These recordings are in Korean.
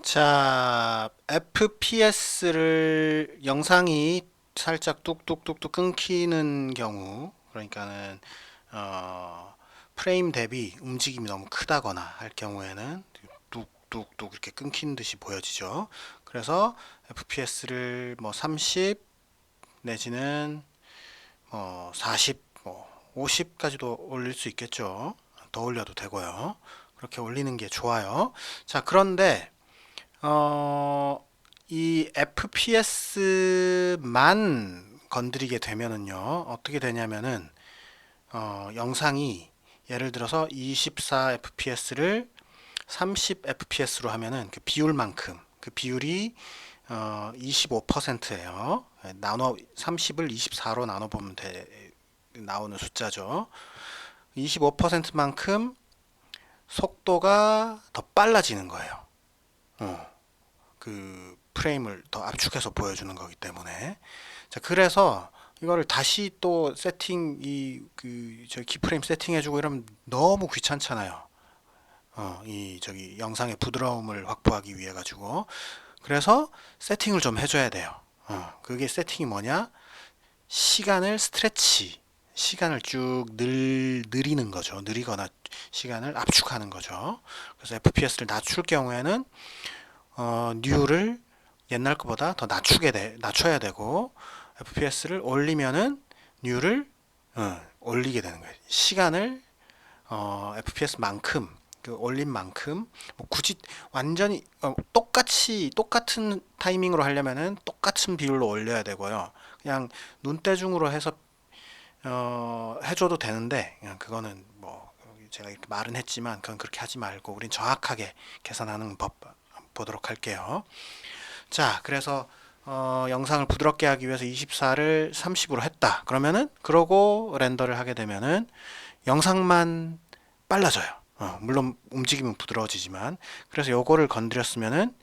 자, FPS를 영상이 살짝 뚝뚝뚝뚝 끊기는 경우, 그러니까는 어, 프레임 대비 움직임이 너무 크다거나 할 경우에는 뚝뚝뚝 이렇게 끊기는 듯이 보여지죠. 그래서 FPS를 뭐 30 내지는 뭐 40, 뭐 50까지도 올릴 수 있겠죠. 더 올려도 되고요. 그렇게 올리는 게 좋아요. 자, 그런데 어, 이 FPS만 건드리게 되면은요, 어떻게 되냐면은, 어, 영상이 예를 들어서 24 FPS를 30 FPS로 하면은 그 비율만큼, 그 비율이 어, 25%예요. 나눠 30을 24로 나눠 보면 돼 나오는 숫자죠. 25%만큼 속도가 더 빨라지는 거예요. 어. 그 프레임을 더 압축해서 보여주는 거기 때문에 자 그래서 이거를 다시 또 세팅 이그 키프레임 세팅해주고 이러면 너무 귀찮잖아요. 어, 이 저기 영상의 부드러움을 확보하기 위해 가지고 그래서 세팅을 좀 해줘야 돼요. 어, 그게 세팅이 뭐냐? 시간을 스트레치, 시간을 쭉 늘, 느리는 거죠. 느리거나 시간을 압축하는 거죠. 그래서 FPS를 낮출 경우에는 어, 뉴를 옛날 것보다 더 낮추게 돼, 낮춰야 되고 FPS를 올리면은 뉴를 어, 올리게 되는 거예요. 시간을 어, FPS만큼 그 올린 만큼 뭐 굳이 완전히 어, 똑같이 똑같은 타이밍으로 하려면은 똑같은 비율로 올려야 되고요. 그냥 눈대중으로 해서 어, 해줘도 되는데 그냥 그거는 뭐 제가 이렇게 말은 했지만 그건 그렇게 하지 말고 우린 정확하게 계산하는 법 보도록 할게요. 자, 그래서 어, 영상을 부드럽게 하기 위해서 24를 30으로 했다. 그러면은 그러고 렌더를 하게 되면은 영상만 빨라져요. 어, 물론 움직임은 부드러워지지만 그래서 요거를 건드렸으면은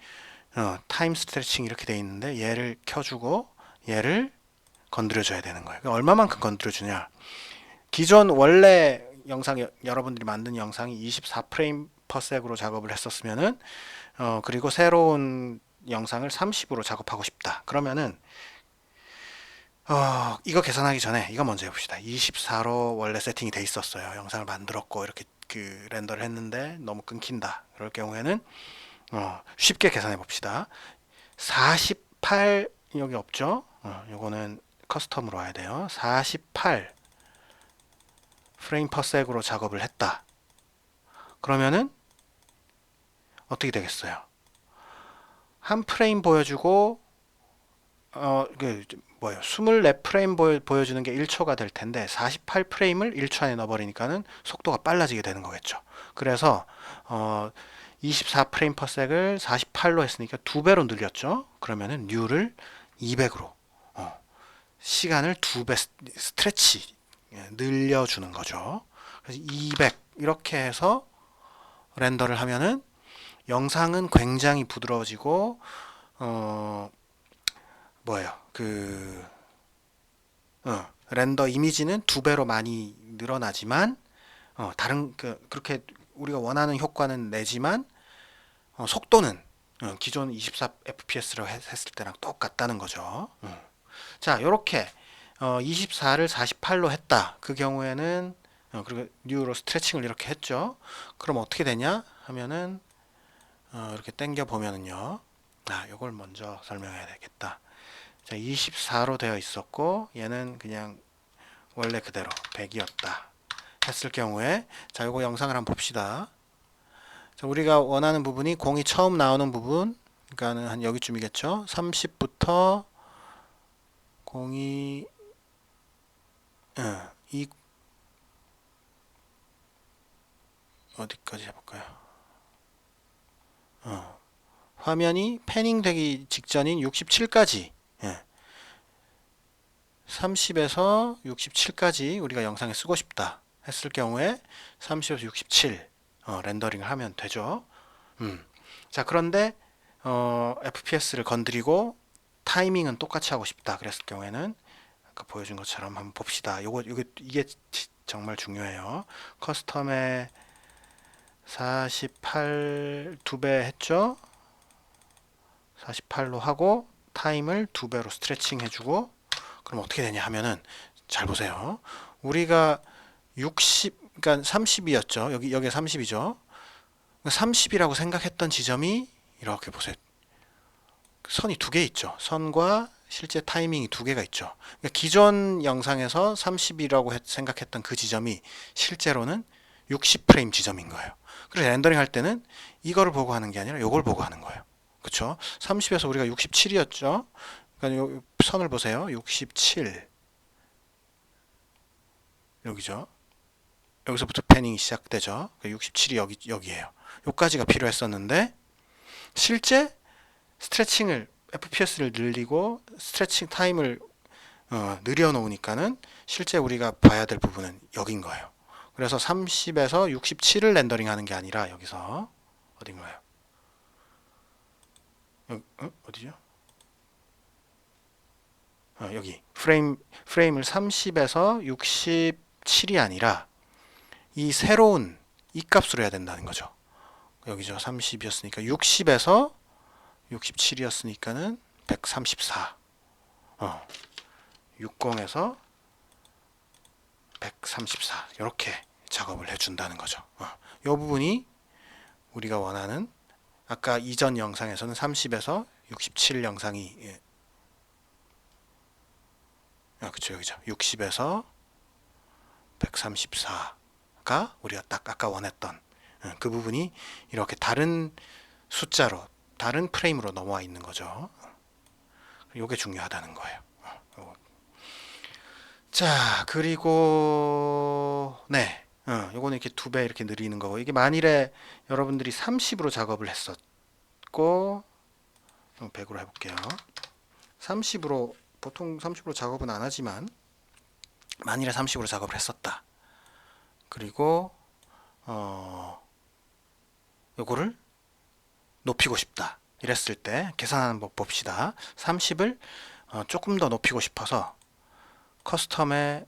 어, 타임 스트레칭 이렇게 돼 있는데 얘를 켜주고 얘를 건드려 줘야 되는 거예요. 얼마만큼 건드려 주냐? 기존 원래 영상 여러분들이 만든 영상이 24 프레임 퍼섹으로 작업을 했었으면은 어, 그리고 새로운 영상을 30으로 작업하고 싶다. 그러면은 어, 이거 계산하기 전에 이거 먼저 해봅시다. 24로 원래 세팅이 돼 있었어요. 영상을 만들었고 이렇게 그 렌더를 했는데 너무 끊긴다. 그럴 경우에는 어, 쉽게 계산해 봅시다. 48 여기 없죠? 어, 요거는 커스텀으로 와야 돼요. 48 프레임 퍼섹으로 작업을 했다. 그러면은 어떻게 되겠어요? 한 프레임 보여주고 어그 뭐예요? 24프레임 보여, 보여주는 게 1초가 될 텐데 48프레임을 1초 안에 넣어버리니까는 속도가 빨라지게 되는 거겠죠. 그래서 어 24프레임 퍼섹을 48로 했으니까 두 배로 늘렸죠. 그러면은 뉴를 200으로 어, 시간을 두 배 스트레치 예, 늘려주는 거죠. 그래서 200 이렇게 해서 렌더를 하면은 영상은 굉장히 부드러워지고 어 뭐예요 그 어, 렌더 이미지는 두 배로 많이 늘어나지만 어, 다른 그 그렇게 우리가 원하는 효과는 내지만 어, 속도는 어, 기존 24 FPS로 했을 때랑 똑같다는 거죠. 어. 자, 이렇게 어, 24를 48로 했다. 그 경우에는 어, 그리고 뉴로 스트레칭을 이렇게 했죠. 그럼 어떻게 되냐 하면은 어, 이렇게 당겨 보면은요. 아, 이걸 먼저 설명해야 되겠다. 자, 24로 되어 있었고 얘는 그냥 원래 그대로 100이었다. 했을 경우에 자, 요거 영상을 한번 봅시다. 자, 우리가 원하는 부분이 공이 처음 나오는 부분 그러니까는 한 여기쯤이겠죠. 30부터 공이 어, 이 어디까지 해볼까요? 어, 화면이 패닝 되기 직전인 67까지 예. 30에서 67까지 우리가 영상에 쓰고 싶다 했을 경우에 30에서 67 어, 렌더링을 하면 되죠. 음. 자 그런데 어, FPS를 건드리고 타이밍은 똑같이 하고 싶다 그랬을 경우에는 아까 보여준 것처럼 한번 봅시다. 요거 이게 정말 중요해요. 커스텀에 48 두 배 했죠? 48로 하고 타임을 두 배로 스트레칭 해주고 그럼 어떻게 되냐 하면은 잘 보세요. 우리가 60 그러니까 30이었죠. 여기 여기 30이죠. 30이라고 생각했던 지점이 이렇게 보세요. 선이 두 개 있죠. 선과 실제 타이밍이 두 개가 있죠. 그러니까 기존 영상에서 30이라고 했- 생각했던 그 지점이 실제로는 60프레임 지점인 거예요. 그래서 렌더링 할 때는 이거를 보고 하는 게 아니라 이걸 보고 하는 거예요. 그렇죠? 30에서 우리가 67이었죠. 그러니까 요 선을 보세요. 67 여기죠. 여기서부터 패닝이 시작되죠. 67이 여기 여기예요. 요까지가 필요했었는데 실제 스트레칭을 FPS를 늘리고 스트레칭 타임을 어, 늘려 놓으니까는 실제 우리가 봐야 될 부분은 여긴 거예요. 그래서 30에서 67을 렌더링 하는 게 아니라 여기서 어딘가요? 여기, 어? 어디죠? 어, 여기 프레임 프레임을 30에서 67이 아니라 이 새로운 이 값으로 해야 된다는 거죠. 여기죠. 30이었으니까 60에서 67이었으니까는 134. 어. 60에서 134. 이렇게 작업을 해 준다는 거죠. 어. 이 부분이 우리가 원하는 아까 이전 영상에서는 30에서 67 영상이 예. 아, 그쵸 여기죠. 60에서 134가 우리가 딱 아까 원했던 어, 그 부분이 이렇게 다른 숫자로 다른 프레임으로 넘어와 있는 거죠. 이게 중요하다는 거예요. 어. 자 그리고 네, 어, 요거는 이렇게 두 배 이렇게 느리는 거고 이게 만일에 여러분들이 30으로 작업을 했었고 100으로 해볼게요. 30으로 보통 30으로 작업은 안 하지만 만일에 30으로 작업을 했었다. 그리고 어 요거를 높이고 싶다. 이랬을 때 계산하는 법 봅시다. 30을 어, 조금 더 높이고 싶어서 커스텀에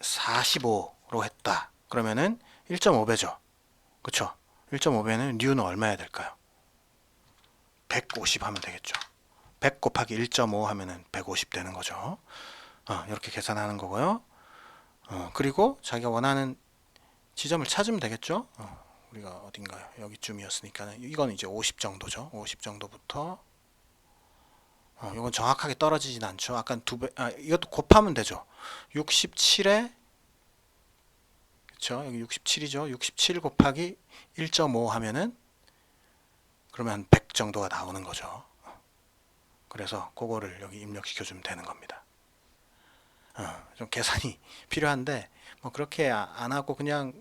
45 로 했다. 그러면은 1.5배죠. 그쵸? 1.5배는 뉴는 얼마야 될까요? 150 하면 되겠죠. 100 곱하기 1.5 하면은 150 되는 거죠. 어, 이렇게 계산하는 거고요. 어, 그리고 자기가 원하는 지점을 찾으면 되겠죠. 어, 우리가 어딘가요? 여기쯤이었으니까 이건 이제 50 정도죠. 50 정도부터 어, 이건 정확하게 떨어지진 않죠. 아까 두 배, 아, 이것도 곱하면 되죠. 67에 그렇죠. 여기 67이죠. 67 곱하기 1.5 하면은 그러면 100 정도가 나오는 거죠. 그래서 그거를 여기 입력시켜 주면 되는 겁니다. 어, 좀 계산이 필요한데 뭐 그렇게 아- 안 하고 그냥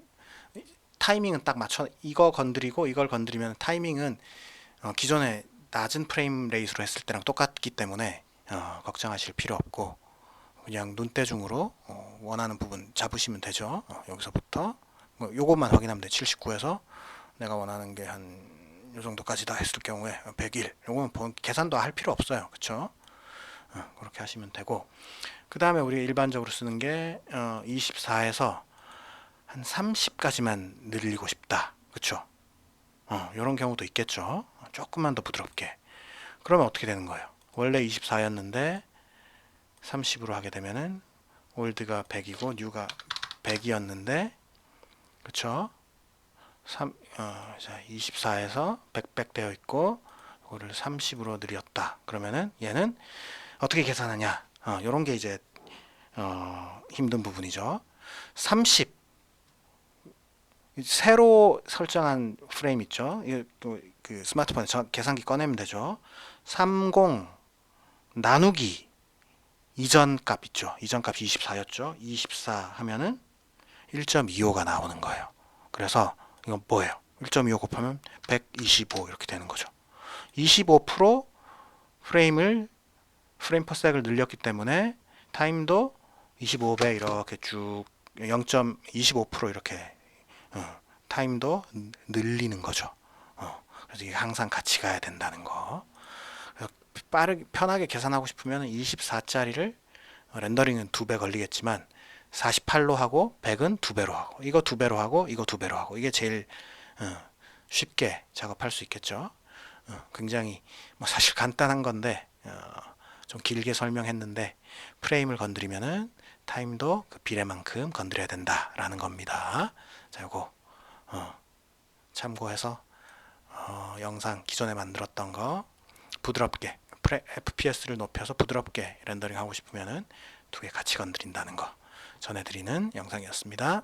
타이밍은 딱 맞춰 이거 건드리고 이걸 건드리면 타이밍은 어, 기존에 낮은 프레임 레이스로 했을 때랑 똑같기 때문에 어, 걱정하실 필요 없고 그냥 눈대중으로 어, 원하는 부분 잡으시면 되죠. 어, 여기서부터 뭐 요것만 확인하면 돼. 79에서 내가 원하는 게 한 요 정도까지 다 했을 경우에 101. 요거는 본- 계산도 할 필요 없어요. 그렇죠? 어, 그렇게 하시면 되고 그 다음에 우리 일반적으로 쓰는 게 어, 24에서 한 30까지만 늘리고 싶다. 그쵸? 어, 이런 경우도 있겠죠. 조금만 더 부드럽게. 그러면 어떻게 되는 거예요? 원래 24였는데 30으로 하게 되면은 올드가 100이고 뉴가 100이었는데 그쵸? 3, 어, 자, 24에서 100, 100 되어 있고 이거를 30으로 늘렸다. 그러면은 얘는 어떻게 계산하냐? 어, 이런 게 이제 어, 힘든 부분이죠. 30 새로 설정한 프레임 있죠. 그 스마트폰에 저- 계산기 꺼내면 되죠. 30 나누기 이전 값 있죠. 이전 값이 24였죠. 24 하면은 1.25가 나오는 거예요. 그래서 이건 뭐예요? 1.25 곱하면 125 이렇게 되는 거죠. 25% 프레임을 프레임 퍼 섹을 늘렸기 때문에 타임도 25배 이렇게 쭉 0.25% 이렇게 어, 타임도 느- 늘리는 거죠. 어, 그래서 이게 항상 같이 가야 된다는 거. 빠르게 편하게 계산하고 싶으면 24짜리를 렌더링은 두 배 걸리겠지만 48로 하고 100은 두 배로 하고 이거 두 배로 하고 이거 두 배로 하고 이게 제일 어, 쉽게 작업할 수 있겠죠. 어, 굉장히 뭐 사실 간단한 건데 어, 좀 길게 설명했는데 프레임을 건드리면은 타임도 그 비례만큼 건드려야 된다라는 겁니다. 자, 요거 어, 참고해서 어, 영상 기존에 만들었던 거 부드럽게 FPS를 높여서 부드럽게 렌더링 하고 싶으면은 두 개 같이 건드린다는 거 전해드리는 영상이었습니다.